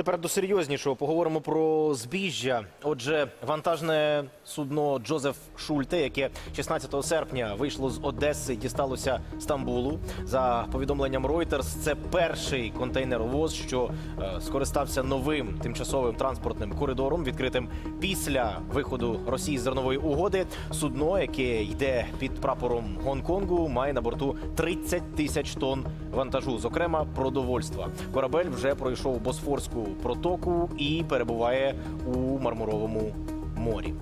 Тепер до серйознішого поговоримо про збіжжя. Отже, вантажне судно Джозеф Шульте, яке 16 серпня вийшло з Одеси, дісталося Стамбулу. За повідомленням Reuters, це перший контейнеровоз, що е, скористався новим тимчасовим транспортним коридором, відкритим після виходу Росії з зернової угоди. Судно, яке йде під прапором Гонконгу, має на борту 30 тисяч тонн вантажу, зокрема продовольства. Корабель вже пройшов Босфорську протоку і перебуває у Мармуровому морі.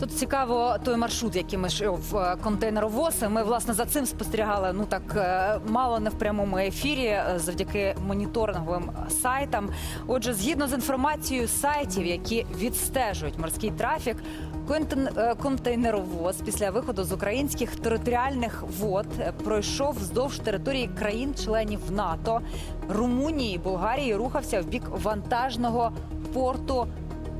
Тут цікаво той маршрут, яким в контейнеровоз. Ми власне за цим спостерігали. Ну так е, мало не в прямому ефірі, е, завдяки моніторинговим сайтам. Отже, згідно з інформацією сайтів, які відстежують морський трафік. Е, Контейнеровоз після виходу з українських територіальних вод пройшов вздовж території країн-членів НАТО, Румунії, Болгарії. Рухався в бік вантажного порту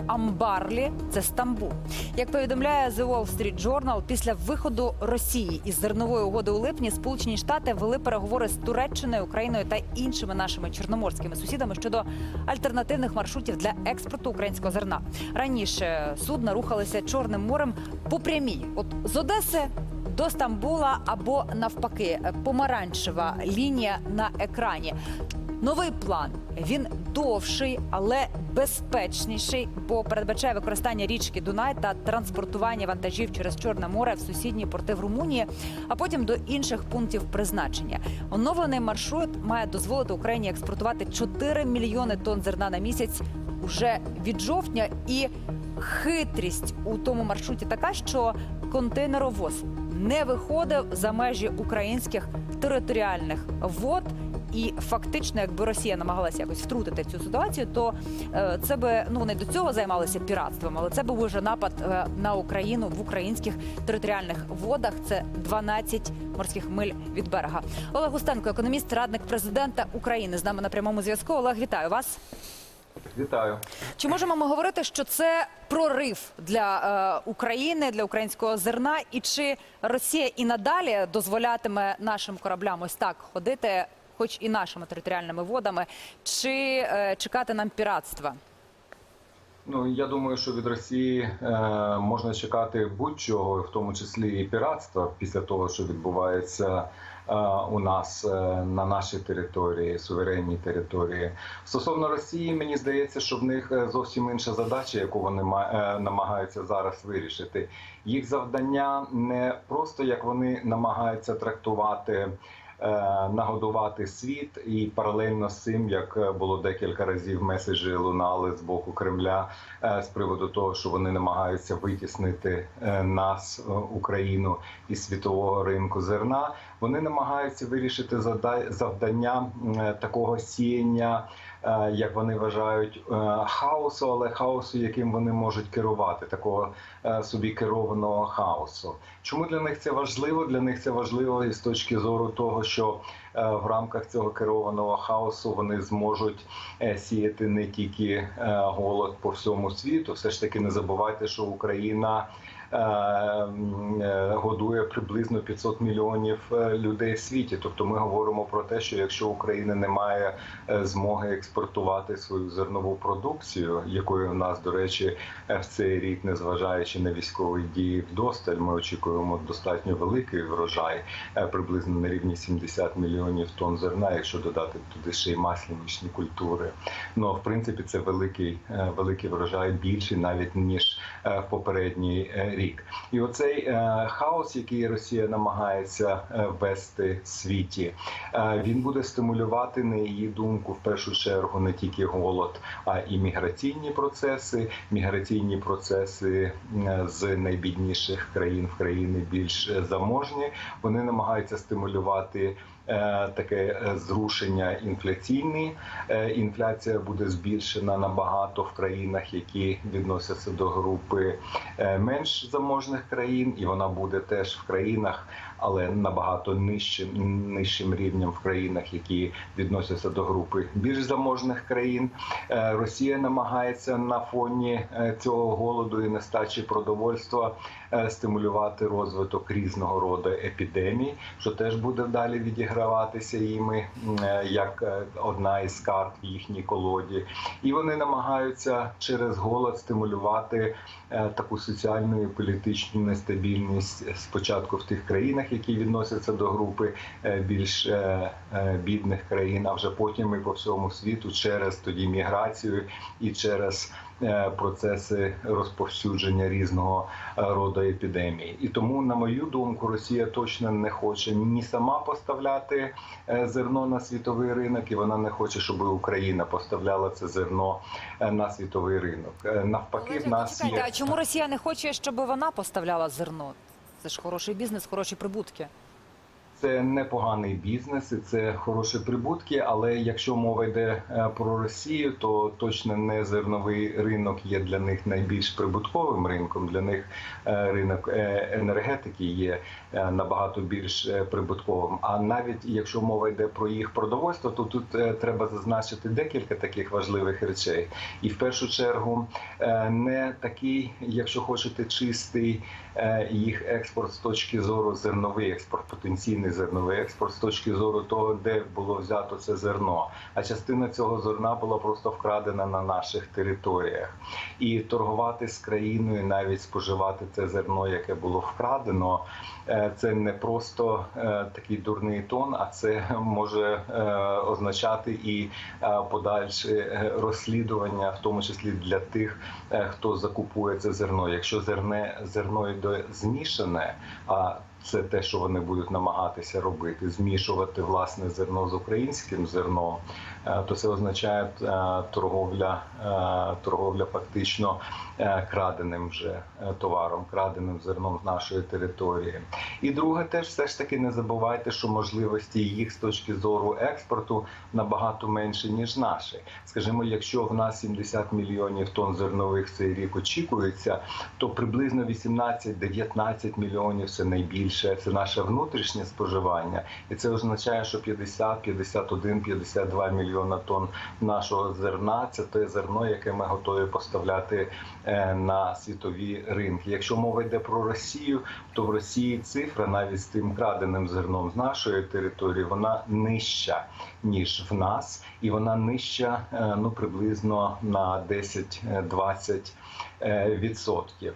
Амбарлі, це Стамбул. Як повідомляє The Wall Street Journal, після виходу Росії із зернової угоди у липні Сполучені Штати вели переговори з Туреччиною, Україною та іншими нашими чорноморськими сусідами щодо альтернативних маршрутів для експорту українського зерна. Раніше судна рухалися Чорним морем по прямій, от з Одеси. До Стамбула або навпаки помаранчева лінія на екрані. Новий план він довший, але безпечніший, бо передбачає використання річки Дунай та транспортування вантажів через Чорне море в сусідні порти в Румунії, а потім до інших пунктів призначення. Оновлений маршрут має дозволити Україні експортувати 4 мільйони тонн зерна на місяць уже від жовтня. І хитрість у тому маршруті така, що контейнеровоз не виходив за межі українських територіальних вод. І фактично, якби Росія намагалася якось втрутити в цю ситуацію, то е, це би ну вони до цього займалися піратством, але це був уже напад е, на Україну в українських територіальних водах. Це 12 морських миль від берега. Олег Устенко, економіст, радник президента України, з нами на прямому зв'язку. Олег, вітаю вас. Вітаю. Чи можемо ми говорити, що це прорив для е, України, для українського зерна? І чи Росія і надалі дозволятиме нашим кораблям ось так ходити, хоч і нашими територіальними водами, чи е, чекати нам піратства? Ну я думаю, що від Росії е, можна чекати будь-чого, в тому числі і піратства, після того, що відбувається е, у нас е, на нашій території, суверенній території. Стосовно Росії, мені здається, що в них е, зовсім інша задача, яку вони е, намагаються зараз вирішити. Їх завдання не просто як вони намагаються трактувати. Е, Нагодувати світ і паралельно з цим, як е, було декілька разів меседжі лунали з боку Кремля е, з приводу того, що вони намагаються витіснити нас, Україну із світового ринку зерна. Вони намагаються вирішити завдання такого сіяння, як вони вважають, е, хаосу, але хаосу, яким вони можуть керувати, такого е, собі керованого хаосу. Чому для них це важливо? Для них це важливо із точки зору того, що е, в рамках цього керованого хаосу вони зможуть е, сіяти не тільки е, голод по всьому світу. Все ж таки не забувайте, що Україна. Е, е, Годує приблизно 500 мільйонів е, людей в світі. Тобто, ми говоримо про те, що якщо Україна не має змоги експортувати свою зернову продукцію, якої у нас, до речі, в цей рік, незважаючи на військові дії вдосталь, ми очікуємо достатньо великий врожай, приблизно на рівні 70 мільйонів тонн зерна, якщо додати туди ще й масляничні культури. Ну в принципі, це великий, великий врожай, більший навіть ніж в попередній рік. І оцей е, хаос, який Росія намагається е, ввести в світі, е, він буде стимулювати на її думку в першу чергу не тільки голод, а і міграційні процеси, міграційні процеси е, з найбідніших країн в країни більш е, заможні. Вони намагаються стимулювати. е, Таке е, зрушення інфляційне. Е, Інфляція буде збільшена набагато в країнах, які відносяться до групи е, заможних країн, і вона буде теж в країнах але набагато нижчим нижчим рівнем в країнах, які відносяться до групи більш заможних країн. Е, Росія намагається на фоні е, цього голоду і нестачі продовольства е, стимулювати розвиток різного роду епідемій, що теж буде далі відіграватися їми як одна із карт їхній колоді, і вони намагаються через голод стимулювати таку соціальну і політичну нестабільність спочатку в тих країнах, які відносяться до групи е, більш е, е, бідних країн, а вже потім і по всьому світу через тоді міграцію і через процеси розповсюдження різного роду епідемій. І тому, на мою думку, Росія точно не хоче ні сама поставляти зерно на світовий ринок, і вона не хоче, щоб Україна поставляла це зерно на світовий ринок. Навпаки, в нас є а чому Росія не хоче, щоб вона поставляла зерно? Це ж хороший бізнес, хороші прибутки. Це непоганий бізнес і це хороші прибутки. Але якщо мова йде е, про Росію, то точно не зерновий ринок є для них найбільш прибутковим ринком. Для них е, ринок е, енергетики є набагато більш прибутковим. А навіть якщо мова йде про їх продовольство, то тут треба зазначити декілька таких важливих речей. І в першу чергу не такий, якщо хочете, чистий їх експорт з точки зору зерновий експорт, потенційний зерновий експорт з точки зору того, де було взято це зерно. А частина цього зерна була просто вкрадена на наших територіях. І торгувати з країною, навіть споживати це зерно, яке було вкрадено, е, це не просто е, такий дурний тон, а це може е, означати і подальше розслідування, в тому числі для тих, хто закупує це зерно. Якщо зерне зерно йде змішане, а це те, що вони будуть намагатися робити, змішувати власне зерно з українським зерном, е, то це означає е, торговля, е, торговля фактично краденим вже товаром, краденим зерном з нашої території. І друге, теж все ж таки не забувайте, що можливості їх з точки зору експорту набагато менше ніж наші. Скажімо, якщо в нас 70 мільйонів тонн зернових цей рік очікується, то приблизно 18-19 мільйонів це найбільше. Це наше внутрішнє споживання, і це означає, що 50, 51, 52 мільйона тонн нашого зерна це те зерно, яке ми готові поставляти е, на світові ринки. Якщо мова йде про Росію, то в Росії цифра навіть з тим краденим зерном з нашої території вона нижча ніж в нас, і вона нижча е, ну приблизно на 10-20 е, відсотків.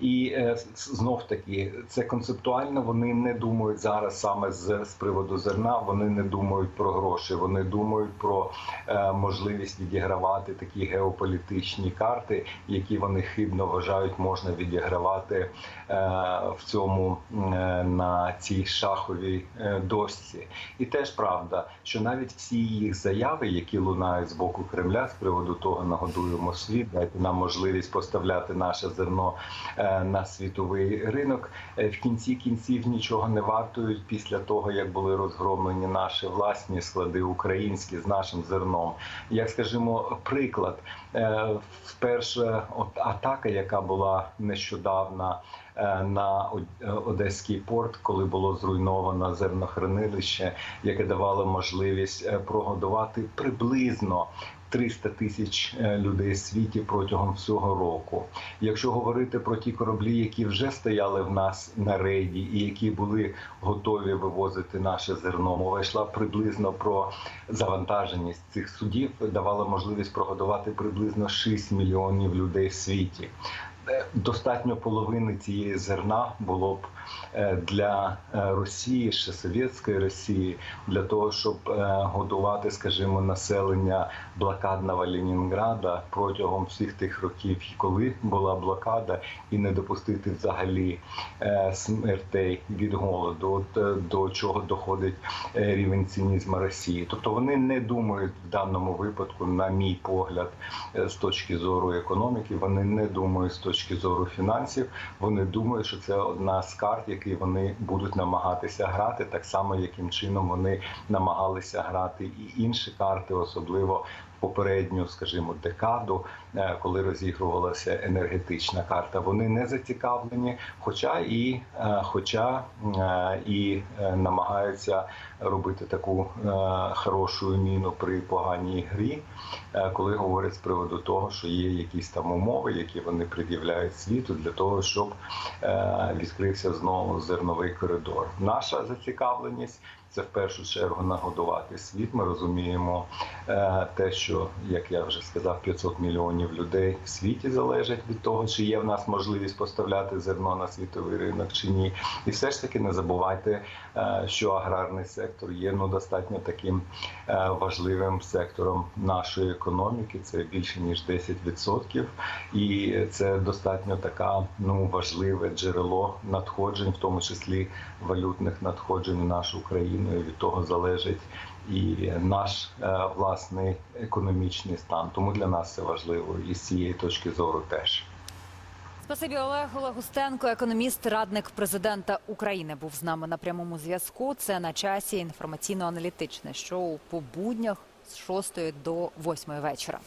І е, знов таки це концептуально. Вони не думають зараз саме з, з приводу зерна. Вони не думають про гроші. Вони думають про е, можливість відігравати такі геополітичні карти, які вони хибно вважають, можна відігравати е, в цьому е, на цій шаховій е, дошці. І теж правда, що навіть всі їх заяви, які лунають з боку Кремля з приводу того, нагодуємо світ, дайте нам можливість поставляти наше зерно е, на світовий ринок. Е, В кінці кінців нічого не вартують після того, як були розгромлені наші власні склади українські з нашим зерном. Як скажімо, приклад, е, вперше от атака, яка була нещодавна е, на е, Одеський порт, коли було зруйновано зернохранилище, яке давало можливість е, прогодувати приблизно 300 тисяч е, людей в світі протягом всього року. Якщо говорити про ті кораблі, які вже стояли в нас на рейді, і які були готові вивозити наше зерно, мова йшла приблизно про завантаженість цих судів, давала можливість прогодувати приблизно 6 мільйонів людей в світі. Е, Достатньо половини цієї зерна було б е, для е, Росії, ще совєтської Росії, для того, щоб годувати, скажімо, населення блокадного Ленінграда протягом всіх тих років, коли була блокада, і не допустити взагалі смертей від голоду, от до чого доходить рівень цинізму Росії. Тобто вони не думають в даному випадку, на мій погляд, з точки зору економіки, вони не думають з точки зору фінансів. Вони думають, що це одна з карт, які вони будуть намагатися грати, так само яким чином вони намагалися грати і інші карти, особливо попередню, скажімо, декаду, е, коли розігрувалася енергетична карта. Вони не зацікавлені, хоча і е, хоча е, і намагаються робити таку хорошу міну при поганій грі, коли говорять з приводу того, що є якісь там умови, які вони пред'являють світу для того, щоб відкрився знову зерновий коридор. Наша зацікавленість. Це в першу чергу нагодувати світ. Ми розуміємо е, те, що як я вже сказав, 500 мільйонів людей в світі залежать від того, чи є в нас можливість поставляти зерно на світовий ринок чи ні. І все ж таки не забувайте, е, що аграрний сектор є ну достатньо таким е, важливим сектором нашої економіки. Це більше ніж 10%. і це достатньо така ну важливе джерело надходжень, в тому числі валютних надходжень в нашу країну. Від того залежить і наш е, власний економічний стан. Тому для нас це важливо і з цієї точки зору теж. Спасибі Олег Олег Устенко, економіст, радник президента України, був з нами на прямому зв'язку. Це на часі інформаційно-аналітичне шоу по буднях з 6 до 8 вечора.